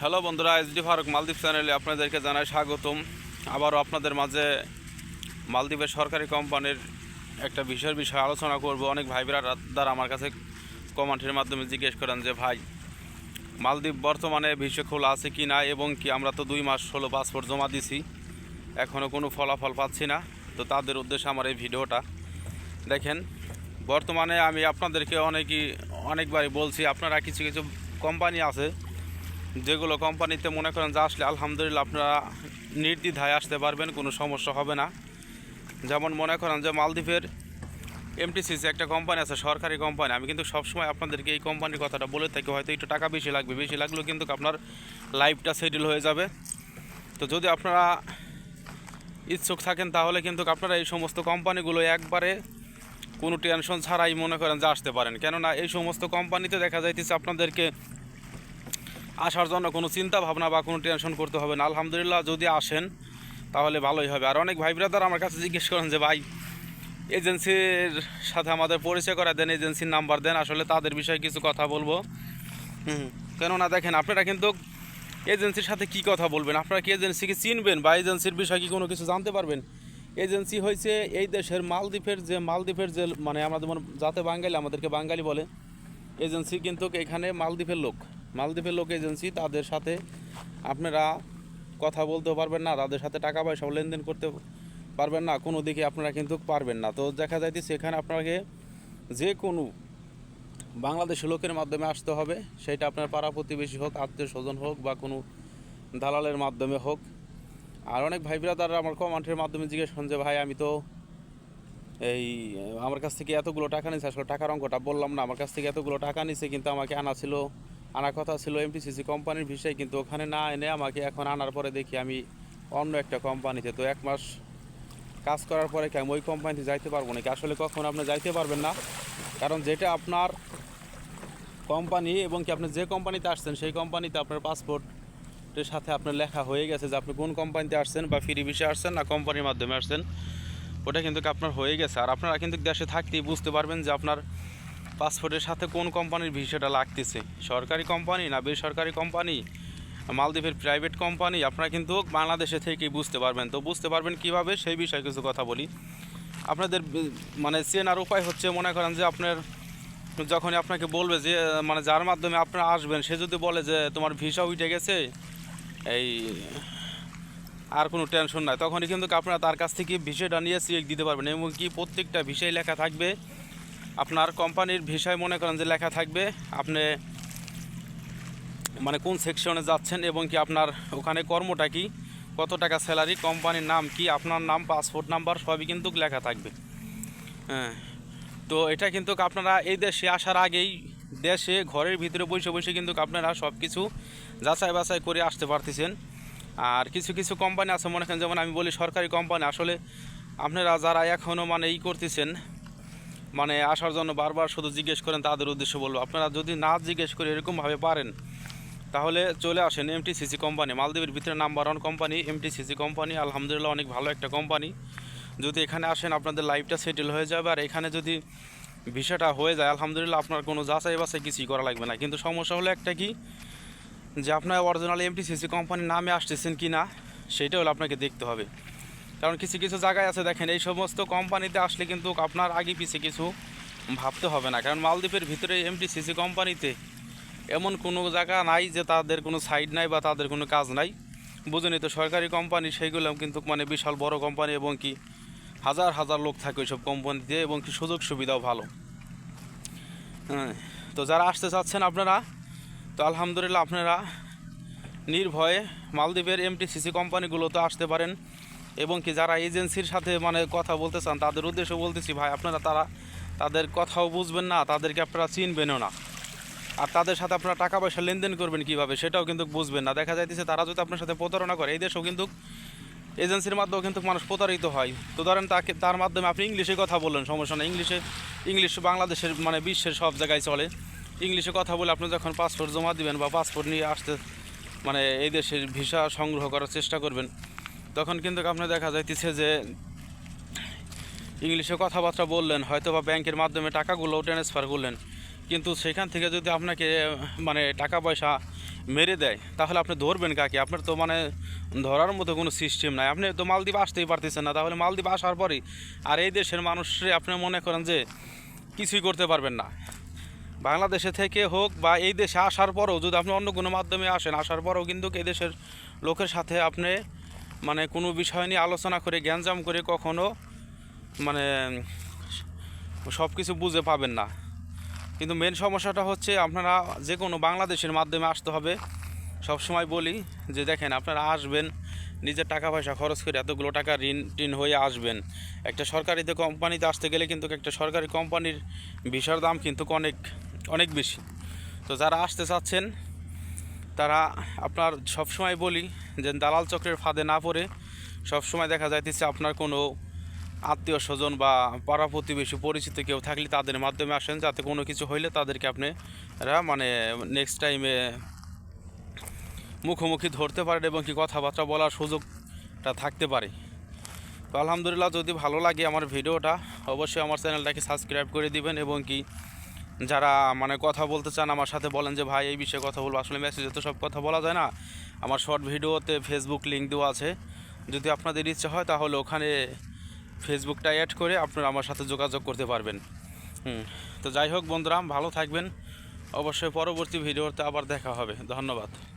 Hello বন্ধুরা SD Faruk মালদ্বীপ চ্যানেলে আপনাদেরকে জানাই স্বাগতম। আবারও আপনাদের মাঝে মালদ্বীপের সরকারি কোম্পানির একটা বিষয়ের বিষয়ে আলোচনা করব। অনেক ভাই দ্বারা আমার কাছে কমেন্টের মাধ্যমে জিজ্ঞেস করেন যে, ভাই, মালদ্বীপ বর্তমানে ভিসে খোলা আছে কি না এবং কি আমরা তো দুই মাস হলো পাসপোর্ট জমা দিছি এখনও কোনো ফলাফল পাচ্ছি না? তো তাদের উদ্দেশ্যে আমার এই ভিডিওটা দেখেন। বর্তমানে আমি আপনাদেরকে অনেকই, অনেকবারই বলছি, আপনারা কিছু কিছু কোম্পানি আছে যেগুলো কোম্পানিতে মনে করেন যে আসলে আলহামদুলিল্লাহ আপনারা নির্দ্বিধায় আসতে পারবেন, কোনো সমস্যা হবে না। যেমন মনে করেন যে মালদ্বীপের এমটিসিসি একটা কোম্পানি আছে, সরকারি কোম্পানি। আমি কিন্তু সবসময় আপনাদেরকে এই কোম্পানির কথাটা বলে থাকি, হয়তো একটু টাকা বেশি লাগবে। বেশি লাগলেও কিন্তু আপনার লাইফটা সেটেল হয়ে যাবে। তো যদি আপনারা ইচ্ছুক থাকেন, তাহলে কিন্তু আপনারা এই সমস্ত কোম্পানিগুলো একবারে কোনো টেনশন ছাড়াই মনে করেন যে আসতে পারেন। কেননা এই সমস্ত কোম্পানিতে দেখা যাইতেছে আপনাদেরকে আসার জন্য কোনো চিন্তা ভাবনা বা কোনো টেনশন করতে হবে না। আলহামদুলিল্লাহ যদি আসেন, তাহলে ভালোই হবে। আর অনেক ভাই ব্রাদার আমার কাছে জিজ্ঞেস করেন যে, ভাই, এজেন্সির সাথে আমাদের পরিচয় করা দেন, এজেন্সির নাম্বার দেন, আসলে তাদের বিষয়ে কিছু কথা বলব? হুম কেননা দেখেন, আপনারা কিন্তু এজেন্সির সাথে কি কথা বলবেন? আপনারা কি এজেন্সিকে চিনবেন বা এজেন্সির বিষয়ে কি কোনো কিছু জানতে পারবেন? এজেন্সি হয়েছে এই দেশের মালদ্বীপের যে মালদ্বীপের যে মানে আমাদের যাতে বাঙালি, আমাদেরকে বাঙালি বলে, এজেন্সি কিন্তু এখানে মালদ্বীপের লোক। মালদ্বীপের লোক এজেন্সি, তাদের সাথে আপনারা কথা বলতেও পারবেন না, তাদের সাথে টাকা পয়সাও লেনদেন করতে পারবেন না, কোনো দিকে আপনারা কিন্তু পারবেন না। তো দেখা যাইতেছে সেখানে আপনাকে যে কোনো বাংলাদেশের লোকের মাধ্যমে আসতে হবে, সেটা আপনার পাড়া প্রতিবেশী হোক, আত্মীয় স্বজন হোক বা কোনো দালালের মাধ্যমে হোক। আর অনেক ভাই তারা আমার কমান্টের মাধ্যমে জিজ্ঞেস করেন যে, ভাই, আমি তো এই, আমার কাছ থেকে এতগুলো টাকা নিয়েছে আসলে টাকার অঙ্কটা বললাম না, আমার কাছ থেকে এতগুলো টাকা নিছে, কিন্তু আমাকে আনা ছিল আনার কথা ছিল এমটিসিসি কোম্পানির ভিসায় কিন্তু ওখানে না এনে আমাকে এখন আনার পরে দেখি আমি অন্য একটা কোম্পানিতে। তো এক মাস কাজ করার পরে কি আমি ওই কোম্পানিতে যাইতে পারব নাকি? আসলে কখন আপনি যাইতে পারবেন না। কারণ যেটা আপনার কোম্পানি এবং কি আপনি যে কোম্পানিতে আসছেন, সেই কোম্পানিতে আপনার পাসপোর্টের সাথে আপনার লেখা হয়ে গেছে যে আপনি কোন কোম্পানিতে আসছেন বা ফ্রি ভিসা আসছেন না কোম্পানির মাধ্যমে আসছেন। ওটা কিন্তু আপনার হয়ে গেছে। আর আপনারা কিন্তু দেশে থাকতেই বুঝতে পারবেন যে আপনার পাসপোর্টের সাথে কোন কোম্পানির ভিসাটা লাগতেছে? সরকারি কোম্পানি না বেসরকারি কোম্পানি? মালদ্বীপের প্রাইভেট কোম্পানি? আপনারা কিন্তু বাংলাদেশে থেকেই বুঝতে পারবেন। তো বুঝতে পারবেন কীভাবে? সেই বিষয়ে কিছু কথা বলি। আপনাদের মানে চেনার উপায় হচ্ছে, মনে করেন যে আপনার, যখনই আপনাকে বলবে যে মানে যার মাধ্যমে আপনারা আসবেন, সে যদি বলে যে, তোমার ভিসা উঠে গেছে, এই, আর কোনো টেনশন নাই। তখনই কিন্তু আপনারা তার কাছ থেকে ভিসাটা নিয়ে চেক দিতে পারবেন এবং কি প্রত্যেকটা ভিসায় লেখা থাকবে। আপনার কোম্পানির ভিসায় মনে করেন যে লেখা থাকবে, আপনি মানে কোন সেকশনে যাচ্ছেন এবং কি আপনার ওখানে কর্মটা কি, কত টাকা স্যালারি কোম্পানির নাম কি, আপনার নাম পাসপোর্ট নাম্বার সবই কিন্তু লেখা থাকবে। হ্যাঁ তো এটা কিন্তু আপনারা এই দেশে আসার আগেই, দেশে ঘরের ভিতরে বসে বসে কিন্তু আপনারা সব কিছু যাচাই বাছাই করে আসতে পারতেছেন। আর কিছু কিছু কোম্পানি আছে, মনে করেন যেমন আমি বলি সরকারি কোম্পানি, আসলে আপনারা যারা এখনও মানে ই করতেছেন মানে আসার জন্য বারবার শুধু জিজ্ঞেস করেন, তাদের উদ্দেশ্যে বলব। আপনারা যদি না জিজ্ঞেস করে এরকমভাবে পারেন, তাহলে চলে আসেন এমটিসিসি কোম্পানি মালদ্বীপের ভিতরে number one company MTCC company আলহামদুলিল্লাহ অনেক ভালো একটা কোম্পানি যদি এখানে আসেন, আপনাদের লাইফটা সেটেল হয়ে যাবে। আর এখানে যদি ভিসাটা হয়ে যায়, আলহামদুলিল্লাহ আপনার কোনো যাচাই বাছাই কিছুই করা লাগবে না। কিন্তু সমস্যা হলো একটা কি, যে আপনার অরিজিনাল এমটিসিসি কোম্পানির নামে আসতেছেন কি না সেটা হলো আপনাকে দেখতে হবে। কারণ কিছু কিছু জায়গায় আছে, দেখেন, এই সমস্ত কোম্পানিতে আসলে কিন্তু আপনার আগে পিছিয়ে কিছু ভাবতে হবে না। কারণ মালদ্বীপের ভিতরে এমটিসিসি কোম্পানিতে এমন কোনো জায়গা নাই যে তাদের কোনো সাইড নাই বা তাদের কোনো কাজ নাই। বুঝুনি তো, সরকারি কোম্পানি সেইগুলো কিন্তু মানে বিশাল বড় কোম্পানি এবং কি হাজার হাজার লোক থাকে ওইসব কোম্পানিতে এবং কি সুযোগ সুবিধাও ভালো। হ্যাঁ তো যারা আসতে চাচ্ছেন আপনারা, তো আলহামদুলিল্লাহ আপনারা নির্ভয়ে মালদ্বীপের এমটিসিসি কোম্পানিগুলোতে আসতে পারেন। এবং কি যারা এজেন্সির সাথে মানে কথা বলতে চান, তাদের উদ্দেশ্যে বলতেছি, ভাই, আপনারা তারা তাদের কথাও বুঝবেন না, তাদেরকে আপনারা চিনবেনও না। আর তাদের সাথে আপনারা টাকা পয়সা লেনদেন করবেন কীভাবে, সেটাও কিন্তু বুঝবেন না। দেখা যাইতেছে, তারা যদি আপনার সাথে প্রতারণা করে, এই দেশেও কিন্তু এজেন্সির মাধ্যমেও কিন্তু মানুষ প্রতারিত হয়। তো ধরেন তাকে, তার মাধ্যমে আপনি ইংলিশে কথা বললেন, সমস্যা না ইংলিশে, ইংলিশ বাংলাদেশের মানে বিশ্বের সব জায়গায় চলে। ইংলিশে কথা বলে আপনি যখন পাসপোর্ট জমা দিবেন বা পাসপোর্ট নিয়ে আসতে মানে এই দেশের ভিসা সংগ্রহ করার চেষ্টা করবেন তখন কিন্তু আপনার দেখা যাইতেছে যে ইংলিশে কথাবার্তা বললেন হয়তো বা ব্যাংকের মাধ্যমে টাকাগুলোও ট্রান্সফার করলেন। কিন্তু সেখান থেকে যদি আপনাকে মানে টাকা পয়সা মেরে দেয়, তাহলে আপনি ধরবেন কাকে? আপনার তো মানে ধরার মতো কোনো সিস্টেম নাই। আপনি তো মালদ্বীপ আসতেই পারতেছেন না, তাহলে মালদ্বীপ আসার পরই আর এই দেশের মানুষরে আপনি মনে করেন যে কিছুই করতে পারবেন না। বাংলাদেশে থেকে হোক বা এই দেশে আসার পরেও যদি আপনি অন্য কোনো মাধ্যমে আসেন, আসার পরেও কিন্তু এই দেশের লোকের সাথে আপনি মানে কোনো বিষয় নিয়ে আলোচনা করে জ্ঞানজাম করে কখনো মানে সব কিছু বুঝে পাবেন না। কিন্তু মেন সমস্যাটা হচ্ছে আপনারা যে কোনো বাংলাদেশের মাধ্যমে আসতে হবে। সব সময় বলি যে দেখেন, আপনারা আসবেন, নিজের টাকা পয়সা খরচ করে এতগুলো টাকা ঋণ টিন হয়ে আসবেন। একটা সরকারিতে কোম্পানিতে আসতে গেলে কিন্তু একটা সরকারি কোম্পানির ভিসার দাম কিন্তু অনেক অনেক বেশি। তো যারা আসতে চাচ্ছেন তারা আপনার সবসময় বলি যে দালাল চক্রের ফাঁদে না পড়ে সবসময় দেখা যাইতেছে আপনার কোনো আত্মীয় স্বজন বা পাড়া প্রতিবেশী পরিচিত কেউ থাকলে তাদের মাধ্যমে আসেন, যাতে কোনো কিছু হইলে তাদেরকে আপনি মানে নেক্সট টাইমে মুখোমুখি ধরতে পারেন এবং কি কথাবার্তা বলার সুযোগটা থাকতে পারে। তো আলহামদুলিল্লাহ যদি ভালো লাগে আমার ভিডিওটা, অবশ্যই আমার চ্যানেলটাকে সাবস্ক্রাইব করে দিবেন এবং কি যারা মানে কথা বলতে চান, আমার সাথে বলেন যে, ভাই, এই বিষয়ে কথা বলব। আসলে মেসেজে তো সব কথা বলা যায় না। আমার শর্ট ভিডিওতে ফেসবুক লিঙ্ক দেওয়া আছে। যদি আপনাদের ইচ্ছা হয়, তাহলে ওখানে ফেসবুকটা অ্যাড করে আপনারা আমার সাথে যোগাযোগ করতে পারবেন। হুম, তো যাই হোক বন্ধুরা, ভালো থাকবেন। অবশ্যই পরবর্তী ভিডিওতে আবার দেখা হবে। ধন্যবাদ।